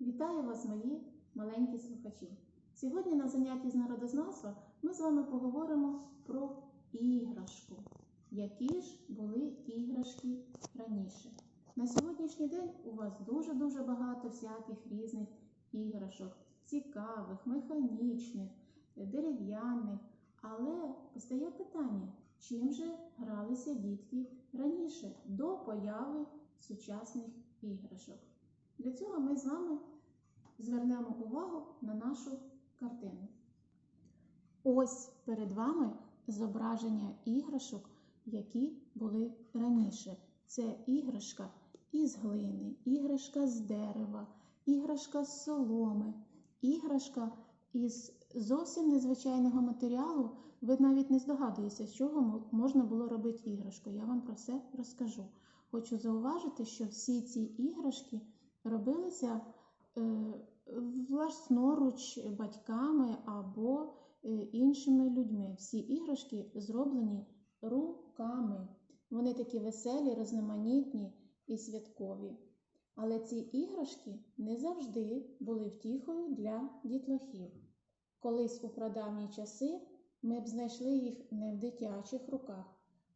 Вітаю вас, мої маленькі слухачі. Сьогодні на занятті з народознавства ми з вами поговоримо про іграшку. Які ж були іграшки раніше? На сьогоднішній день у вас дуже-дуже багато всяких різних іграшок, цікавих, механічних, дерев'яних. Але постає питання, чим же гралися дітки раніше до появи сучасних іграшок? Для цього ми з вами звернемо увагу на нашу картину. Ось перед вами зображення іграшок, які були раніше. Це іграшка із глини, іграшка з дерева, іграшка з соломи, іграшка із зовсім незвичайного матеріалу. Ви навіть не здогадуєтеся, з чого можна було робити іграшку. Я вам про це розкажу. Хочу зауважити, що всі ці іграшки робилися е, власноруч батьками або е, іншими людьми. Всі іграшки зроблені руками. Вони такі веселі, різноманітні і святкові. Але ці іграшки не завжди були втіхою для дітлахів. Колись у прадавні часи ми б знайшли їх не в дитячих руках,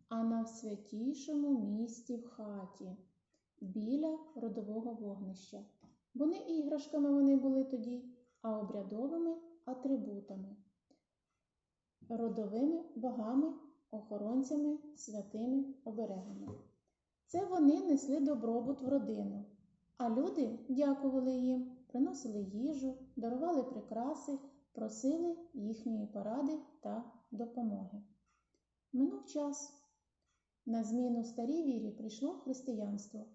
а на святішому місці в хаті біля родового вогнища. Бо не іграшками вони були тоді, а обрядовими атрибутами, родовими богами, охоронцями, святими оберегами. Це вони несли добробут в родину, а люди дякували їм, приносили їжу, дарували прикраси, просили їхньої поради та допомоги. Минув час. На зміну старій вірі прийшло християнство.